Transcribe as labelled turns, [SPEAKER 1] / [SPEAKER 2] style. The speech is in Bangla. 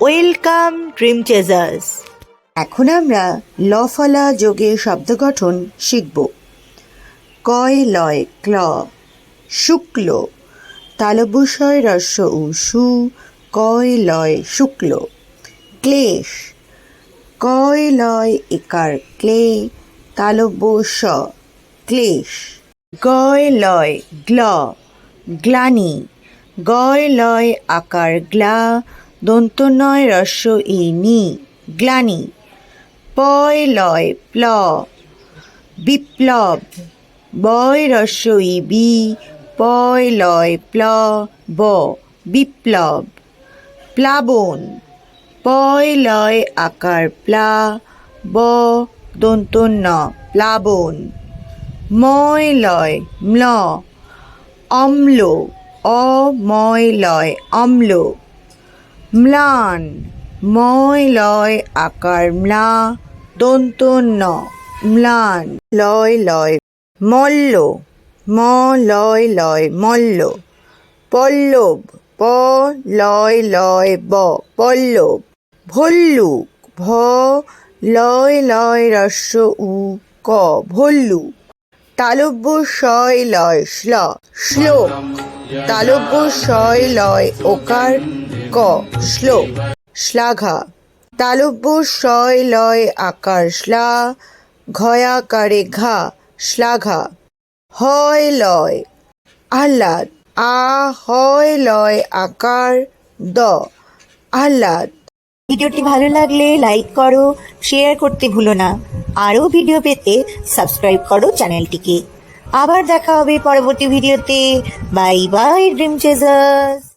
[SPEAKER 1] ওয়েলকাম ড্রিম চেজার্স
[SPEAKER 2] এখন আমরা লফলা যোগের শব্দ গঠন শিখব। কয় লয়, ক্ল, শুক্ল তালবুষয় রস্য উ সু, কয় লয়, শুক্ল, ক্লেশ, কয় লয় একার ক্লে তালব্য স ক্লেশ, গয় লয় গ্ল, গ্লানি, গয় লয় আকার গ্লা দন্ত নয় রস্য ই নি গ্লানি। পয় লয় প্ল। বিপ্লব। বয় রস্য ই বি পয় লয় প্ল। ব। বিপ্লব। প্লাবন। পয় লয় আকার প্লা। ব। দন্ত ন প্লাবন। ময় লয় ম্ল। অম্ল। অময় লয় অম্ল। ম্লান ময় লয় আকার ম্লা, দন্ত ন, ম্লান, লয় লয়, মল্ল, ম লয় লয়, মল্ল, পল্লব, প লয় লয়, ব, পল্লব, ভল্লুক, ভ লয় লয়, রস্য, উ, ক, ভল্লুক, তালব্য শয় লয়, শ্ল, শ্লোক, তালব্য শয় লয়, ওকার ক, শ্লোক, শ্লাঘা। তালব্য শয় লয় আকার শ্লা, ঘয়াকারে ঘা, শ্লাঘা। হয় লয়, আহ্লাদ। আ, হয় লয় আকার, দ, আহ্লাদ।
[SPEAKER 1] ভিডিওটি ভালো লাগলে লাইক করো, শেয়ার করতে ভুলো না। আরও ভিডিও পেতে সাবস্ক্রাইব করো চ্যানেলটিকে। আবার দেখা হবে পরবর্তী ভিডিওতে। Bye bye, dream chasers.